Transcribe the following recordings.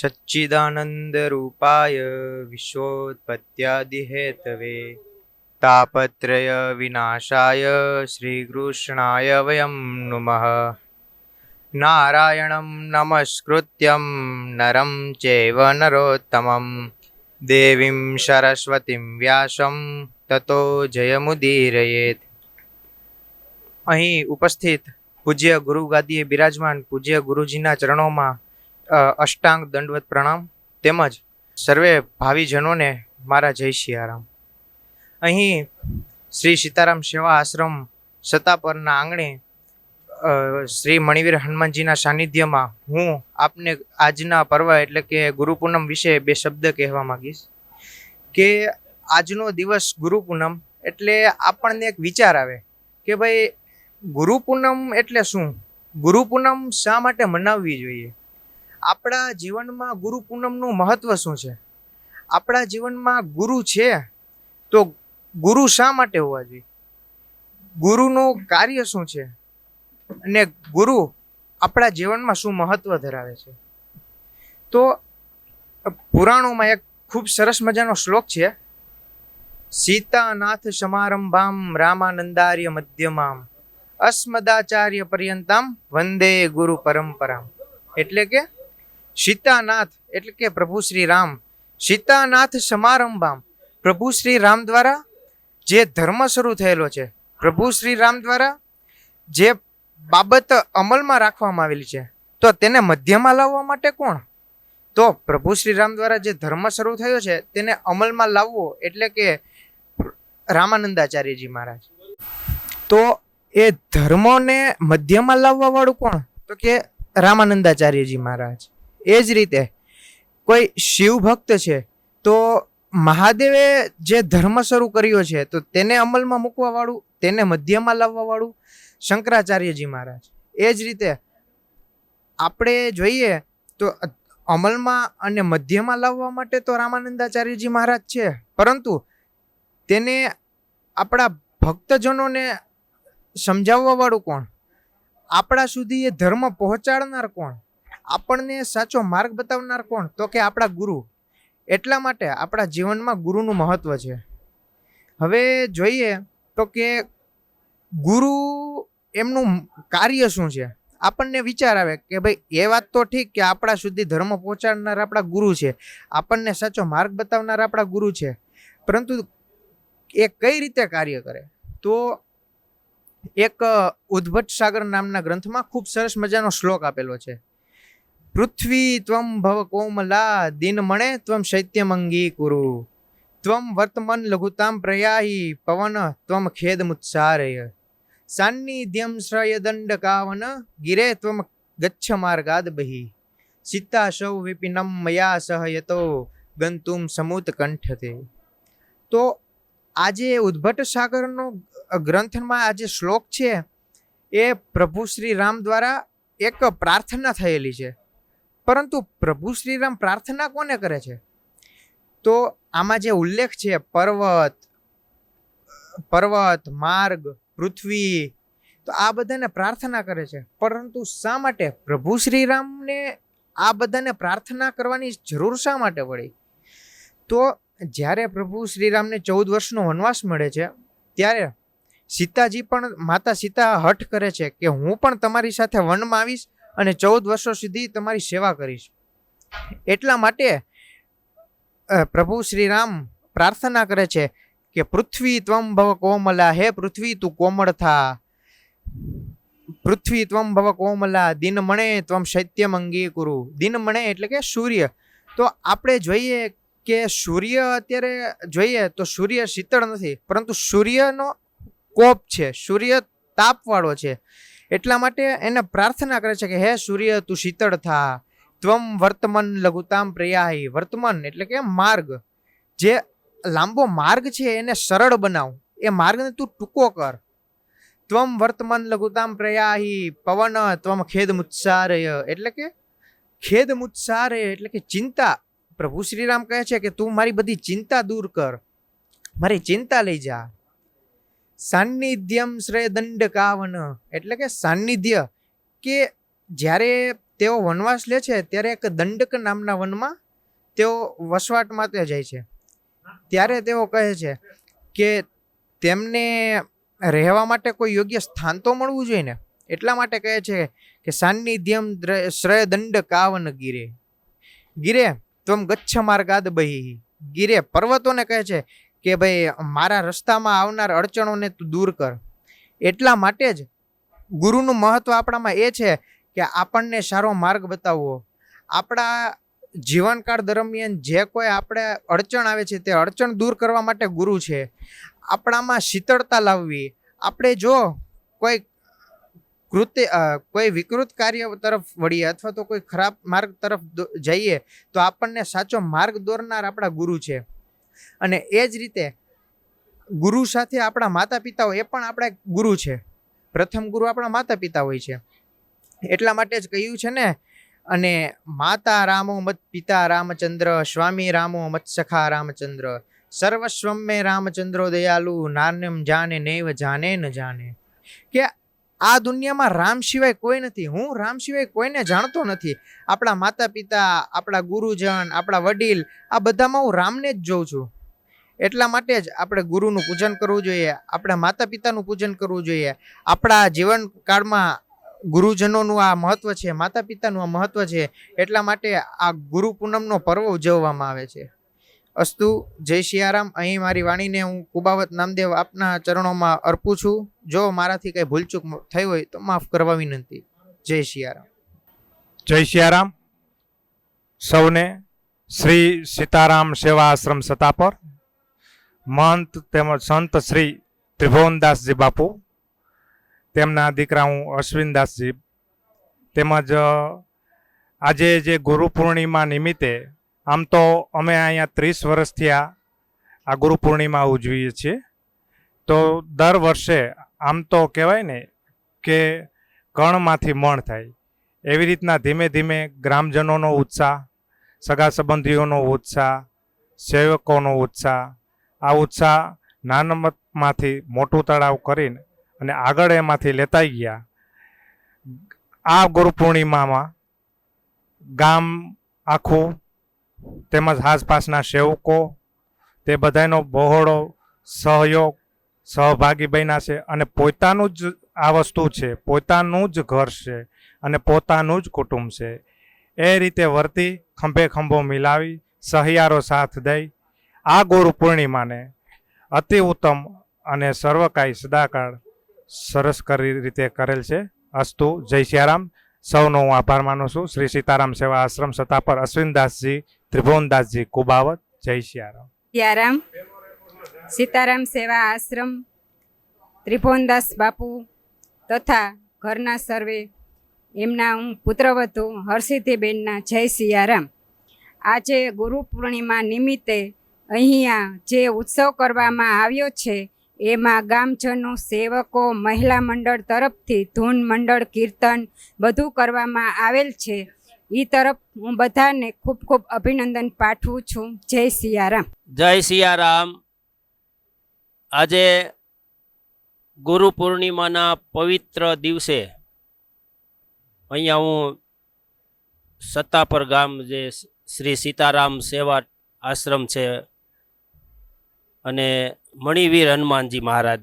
सच्चिदानन्दरूपाय विश्वोत्पत्त्यादिहेतवे तापत्रयविनाशाय श्रीकृष्णाय वयं नुमः नारायणं नमस्कृत्यं नरं चैव नरोत्तमं देवीं सरस्वतीं व्यासं તતો જયમુદીરયેત અહીં ઉપસ્થિત પૂજ્ય ગુરુ ગાદીએ બિરાજમાન પૂજ્ય ગુરુજીના ચરણોમાં અ, અષ્ટાંગ દંડવત પ્રણામ તેમજ સર્વે ભાવિજનોને મારા જય સિયારામ અહીં શ્રી સીતારામ સેવા આશ્રમ સતાપરના આંગણે શ્રી મણિવીર હનુમાનજીના સાનિધ્યમાં હું આપને આજના પર્વ એટલે કે ગુરુ પૂનમ વિશે બે શબ્દ કહેવા માંગીશ કે આજનો દિવસ ગુરુ પૂનમ એટલે આપણને એક વિચાર આવે કે ભાઈ ગુરુ પૂનમ એટલે શું? ગુરુ પૂનમ શા માટે મનાવવી જોઈએ? આપણા જીવનમાં ગુરુ પૂનમનું મહત્વ શું છે? આપણા જીવનમાં ગુરુ છે તો ગુરુ શા માટે હોવા જોઈએ? ગુરુનું કાર્ય શું છે? અને ગુરુ આપણા જીવનમાં શું મહત્વ ધરાવે છે? તો પુરાણોમાં એક ખૂબ સરસ મજાનો શ્લોક છે, સીતાનાથ સમારંભામ રામાનંદાર્ય મધ્યમામ અસ્મદાચાર્ય પર્યંતામ વંદે ગુરુ પરંપરામ. એટલે કે સીતાનાથ, એટલે કે પ્રભુ શ્રી રામ. સીતાનાથ સમારંભામ. પ્રભુ શ્રી રામ દ્વારા જે ધર્મ શરૂ થયેલો છે, પ્રભુ શ્રી રામ દ્વારા જે બાબત અમલમાં રાખવામાં આવેલી છે, તો તેને મધ્યમાં લાવવા માટે કોણ? તો પ્રભુ શ્રી રામ દ્વારા જે ધર્મ શરૂ થયો છે, તેને અમલમાં લાવવો એટલે કે રામાનંદાચાર્યજી મહારાજ. તો એ ધર્મને મધ્યમાં લાવવા વાળું કોણ? તો કે રામાનંદાચાર્યજી મહારાજ. એ જ રીતે કોઈ શિવ ભક્ત છે, તો મહાદેવે જે ધર્મ શરૂ કર્યો છે, તો તેને અમલમાં મૂકવાવાળું, તેને મધ્યમાં લાવવાવાળું શંકરાચાર્યજી મહારાજ. એ જ રીતે આપણે જોઈએ તો અમલમાં અને મધ્યમાં લાવવા માટે તો રામાનંદાચાર્યજી મહારાજ છે, પરંતુ તેને આપણા ભક્તજનોને સમજાવવાવાળું કોણ? આપણા સુધી એ ધર્મ પહોંચાડનાર કોણ? આપણને સાચો માર્ગ બતાવનાર કોણ? તો કે આપણા ગુરુ. એટલા માટે આપણા જીવનમાં ગુરુનું મહત્ત્વ છે. હવે જોઈએ તો કે ગુરુ એમનું કાર્ય શું છે? આપણને વિચાર આવે કે ભાઈ એ વાત તો ઠીક કે આપણા સુધી ધર્મ પહોંચાડનાર આપણા ગુરુ છે. આપણને સાચો માર્ગ બતાવનાર આપણા ગુરુ છે. પરંતુ એ કઈ રીતે કાર્ય કરે? તો એક ઉદ્ભટ સાગર નામના ગ્રંથમાં ખૂબ સરસ મજાનો શ્લોક આપેલો છે. પૃથ્વી ત્વમ ભવ કોમલા દિન મણે ત્વમ શૈત્યમંગી કુરુ ત્વમ વર્તમન લઘુતામ પ્રયાહી પવન ત્વમ ખેદ મુત્સારય સાન્નિધ્યમ શ્રય દંડ કાવન ગિરે ત્વમ ગચ્છ માર્ગાદ બહી સીતા સૌ વિપિનમ મયા સહ યતો ગંતુમ સમૂત કંઠતે તો આજે ઉદ્ભટ સાગરનો ગ્રંથમાં આજે શ્લોક છે એ પ્રભુ શ્રી રામ દ્વારા એક પ્રાર્થના થયેલી છે પરંતુ પ્રભુ શ્રીરામ પ્રાર્થના કોને કરે છે? તો આમાં જે ઉલ્લેખ છે, પર્વત પર્વત, માર્ગ, પૃથ્વી, તો આ બધાને પ્રાર્થના કરે છે. પરંતુ શા માટે? પ્રભુ શ્રીરામને આ બધાને પ્રાર્થના કરવાની જરૂર શા માટે પડી તો જ્યારે પ્રભુ શ્રીરામને ચૌદ વર્ષનો વનવાસ મળે છે, ત્યારે સીતાજી પણ માતા સીતા હઠ કરે છે કે હું પણ તમારી સાથે વનમાં આવીશ અને ચૌદ વર્ષો સુધી તમારી સેવા કરીશ. એટલા માટે પ્રભુ શ્રી રામ પ્રાર્થના કરે છે કે પૃથ્વી ત્વમ ભવ કોમલા, હે પૃથ્વી તું કોમળ થા. પૃથ્વી ત્વમ ભવ કોમલા, દિન મણે ત્વમ શૈત્યમ અંગીકુરુ. દિન મણે એટલે કે સૂર્ય. તો આપણે જોઈએ કે સૂર્ય અત્યારે, જોઈએ તો સૂર્ય શીતળ નથી, પરંતુ સૂર્યનો કોપ છે, સૂર્ય તાપવાળો છે. એટલા માટે એને પ્રાર્થના કરે છે કે, હે સૂર્ય, તું શીતળ થા. ત્વમ વર્તમન લઘુતામ પ્રયાહી. વર્તમાન એટલે કે માર્ગ. જે લાંબો માર્ગ છે એને સરળ બનાવ. એ માર્ગને તું ટૂંકો કર. ત્વમ વર્તમાન લઘુતામ પ્રયાહી. પવન, ત્વમ ખેદ મુત્સારય. એટલે કે ખેદ મુત્સારય એટલે કે ચિંતા. પ્રભુ શ્રીરામ કહે છે કે, તું મારી બધી ચિંતા દૂર કર. મારી ચિંતા લઈ જા. સાન્નિધ્યમ શ્રેય દંડ કાવન એટલે કે સાનિધ્ય કે જ્યારે તેઓ વનવાસ લે છે, ત્યારે એક દંડક નામના વનમાં તેઓ વસવાટ માટે જાય છે. ત્યારે તેઓ કહે છે કે તેમને રહેવા માટે કોઈ યોગ્ય સ્થાન તો મળવું જોઈએ ને? એટલા માટે કહે છે કે સાનિધ્યમ શ્રયદંડ શ્રેય દંડ કાવન ગીરે. ગીરે, ત્વમ ગચ્છ માર્ગાદ બહી. ગીરે પર્વતોને કહે છે કે ભાઈ, મારા રસ્તામાં આવનાર અડચણોને તું દૂર કર. એટલા માટે જ ગુરુનું મહત્વ આપણામાં એ છે કે આપણને સારો માર્ગ બતાવવો. આપણા જીવનકાળ દરમિયાન જે કોઈ આપણે અડચણ આવે છે, તે અડચણ દૂર કરવા માટે ગુરુ છે. આપણામાં શીતળતા લાવવી. આપણે જો કોઈ કૃત્ય કોઈ વિકૃત કાર્ય તરફ વળીએ અથવા તો કોઈ ખરાબ માર્ગ તરફ જઈએ, તો આપણને સાચો માર્ગ દોરનાર આપણા ગુરુ છે. અને એ જ રીતે ગુરુ સાથે આપણા માતા પિતાઓ એ પણ આપણા ગુરુ છે. પ્રથમ ગુરુ આપણા માતા પિતા હોય છે. એટલા માટે જ કહ્યું છે ને, અને માતા રામો મત પિતા રામચંદ્ર, સ્વામી રામો મત સખા રામચંદ્ર સર્વસ્વમ મે રામચંદ્રો દયાલુ, નાન્યમ જાને નૈવ જાને ન જાને. કે આ દુનિયામાં રામ સિવાય કોઈ નથી. હું રામ સિવાય કોઈને જાણતો નથી. આપણા માતા પિતા આપણા ગુરુજન, આપણા વડીલ, આ બધામાં હું રામને જ જોઉં છું. એટલા માટે જ આપણે ગુરુનું પૂજન કરવું જોઈએ, આપણા માતા પિતાનું પૂજન કરવું જોઈએ. આપણા જીવનકાળમાં ગુરુજનોનું આ મહત્વ છે માતા પિતાનું આ મહત્વ છે, એટલા માટે આ ગુરુ પૂનમનો પર્વ ઉજવવામાં આવે છે. અસ્તુ, જય સિયારામ અહીં મારી વાણીને હું કુબાવત નામદેવ આપના ચરણોમાં અર્પું છું. જો મારાથી કંઈ ભૂલચૂક થઈ હોય તો માફ કરવા વિનંતી. જય સિયારામ જય સિયારામ સૌને શ્રી સીતારામ સેવા આશ્રમ સતાપર મહંત તેમજ સંત શ્રી ત્રિભુવનદાસજી બાપુ, તેમના દીકરા હું અશ્વિનદાસજી, તેમજ આજે જે ગુરુ પૂર્ણિમા નિમિત્તે આમ તો અમે અહીંયા ત્રીસ વર્ષથી આ ગુરુ પૂર્ણિમા ઉજવીએ છીએ. તો દર વર્ષે આમ તો કહેવાય ને કે કણમાંથી મણ થાય. એવી રીતના ધીમે ધીમે ગ્રામજનોનો ઉત્સાહ, સગા સંબંધીઓનો ઉત્સાહ, સેવકોનો ઉત્સાહ, આ ઉત્સાહ નાનમતમાંથી મોટું તળાવ કરીને અને આગળ એમાંથી લેતાઈ ગયા. આ ગુરુ પૂર્ણિમામાં ગામ આખું તેમજ આસપાસના સેવકો, તે બધાનો બહોળો સહયોગ, સહભાગી બન્યા છે અને પોતાનું જ આ વસ્તુ છે, પોતાનું જ ઘર છે અને પોતાનું જ કુટુંબ છે. એ રીતે વર્તી ખંભે ખંભો મિલાવી, સહિયારો સાથ દઈ, આ ગુરુ પૂર્ણિમાને અતિ ઉત્તમ અને સર્વકાય સદાકાળ સરસ કરી રીતે કરેલ છે. અસ્તુ, જય સિયારામ. સૌનો હું આભાર માનું છું. શ્રી સીતારામ સેવા આશ્રમ સત્તા પર અશ્વિનદાસજી ત્રિભુવનદાસજી કુબાવત, જય સિયારામ, સીતારામ સીતારામ સેવા આશ્રમ, ત્રિભુવનદાસ બાપુ તથા ઘરના સર્વે, એમના હું પુત્રવધુ હર્ષિતિબેનના જય સિયારામ. આજે ગુરુ પૂર્ણિમા નિમિત્તે અહીંયા જે ઉત્સવ કરવામાં આવ્યો છે, એમાં ગામજનો, સેવકો, મહિલા મંડળ તરફથી ધૂન મંડળ, કીર્તન બધું કરવામાં આવેલ છે. એ તરફ હું બધાને ખૂબ ખૂબ અભિનંદન પાઠવું છું. જય સિયારામ. જય સિયારામ. આજે ગુરુ પૂર્ણિમાના પવિત્ર દિવસે અહીંયા હું સત્તાપર ગામ જે શ્રી સીતારામ સેવા આશ્રમ છે અને મણિવીર હનુમાનજી મહારાજ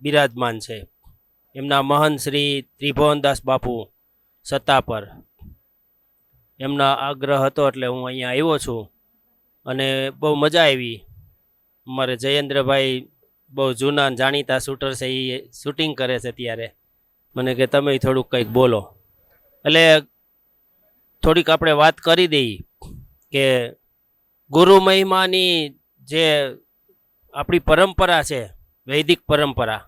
બિરાજમાન છે. એમના મહંત શ્રી ત્રિભુવનદાસ બાપુ સત્તા પર એમના આગ્રહ હતો એટલે હું અહીંયા આવ્યો છું. અને બહુ મજા આવી. અમારે જયેન્દ્રભાઈ બહુ જૂના જાણીતા શૂટર છે એ શૂટિંગ કરે છે ત્યારે. મને કે તમે થોડુંક કંઈક બોલો. એટલે થોડીક આપણે વાત કરી દઈએ કે ગુરુ મહિમાની જે આપણી પરંપરા છે, વૈદિક પરંપરા.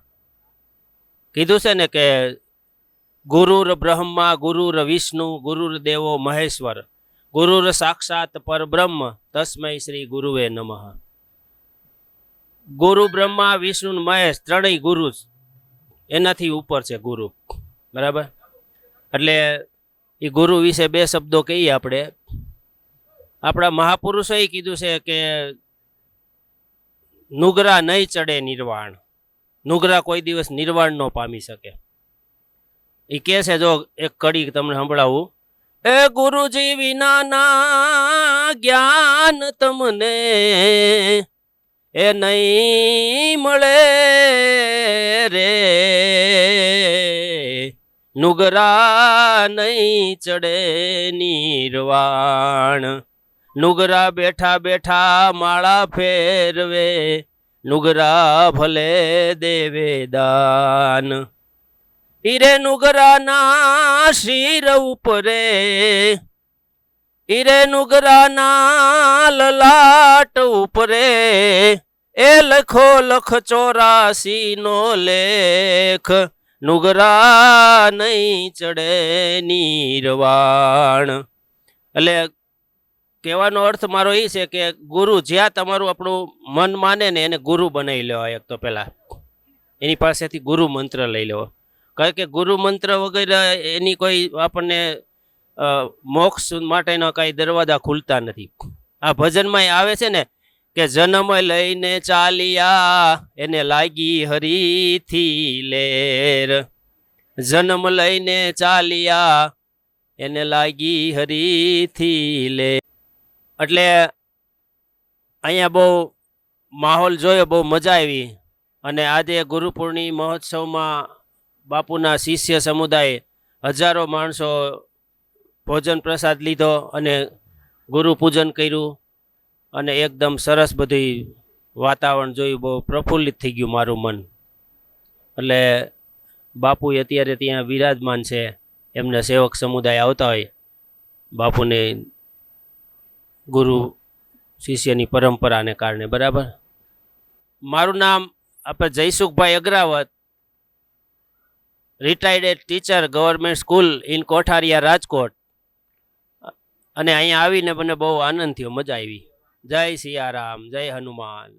કીધું છે ને કે ગુરુર બ્રહ્મા, ગુરુર વિષ્ણુ, ગુરુર દેવો મહેશ્વર, ગુરુર સાક્ષાત પરબ્રહ્મ તસ્મય શ્રી ગુરુવે નમઃ. ગુરુ બ્રહ્મા, વિષ્ણુ મહેશ ત્રણેય ગુરુ એનાથી ઉપર છે ગુરુ. બરાબર? એટલે એ ગુરુ વિશે બે શબ્દો કહીએ આપણે. આપણા મહાપુરુષોએ કીધું છે કે નુગરા નહીં ચડે નિર્વાણ. નુગરા કોઈ દિવસ નિર્વાણ ન પામી શકે. એ કે છે, જો એક કડી તમને સંભળાવું. એ ગુરુજી વિનાના જ્ઞાન તમને એ નહીં મળે રે. નુગરા નહીં ચડે નિર્વાણ. નુગરા બેઠા બેઠા માળા ફેરવે. નુગરા ભલે દેવે દાન. ઈરે નુગરાના શિર ઉપરે. ઈરે નુગરાના લલાટ ઉપરે. એ લખો લખ ચોરાસી નો લેખ. નુગરા નહીં ચડે નિર્વાણ. એટલે કહેવાનો અર્થ મારો એ છે કે ગુરુ જ્યાં તમારું આપણું મન માને ને એને ગુરુ બનાવી લેવા એક તો પહેલાં. એની પાસેથી ગુરુ મંત્ર લઈ લેવો. કારણ કે ગુરુ મંત્ર વગેરે એની કોઈ આપણને મોક્ષ માટેના કાંઈ દરવાજા ખુલતા નથી. આ ભજનમાં આવે છે ને કે જન્મ લઈને ચાલ્યા, એને લાગી હરીથી લેર. જન્મ લઈને ચાલ્યા, એને લાગી હરીથી લે એટલે અહીંયા બહુ માહોલ જોયો, બહુ મજા આવી. અને આજે ગુરુ પૂર્ણિ મહોત્સવમાં બાપુના શિષ્ય સમુદાય હજારો માણસો ભોજન પ્રસાદ લીધો અને ગુરુ પૂજન કર્યું અને એકદમ સરસ બધી વાતાવરણ જોયું. બહુ પ્રફુલ્લિત થઈ ગયું મારું મન. એટલે બાપુ અત્યારે ત્યાં વિરાજમાન છે. એમને સેવક સમુદાય આવતા હોય. બાપુને ગુરુ શિષ્યની પરંપરાને કારણે, બરાબર? મારું નામ આપણે Jaysukhbhai Agravat. Retired teacher government school in Kotharia Rajkot અને અહીંયા આવીને મને બહુ આનંદ થયો, મજા આવી. જય સિયારામ જય હનુમાન.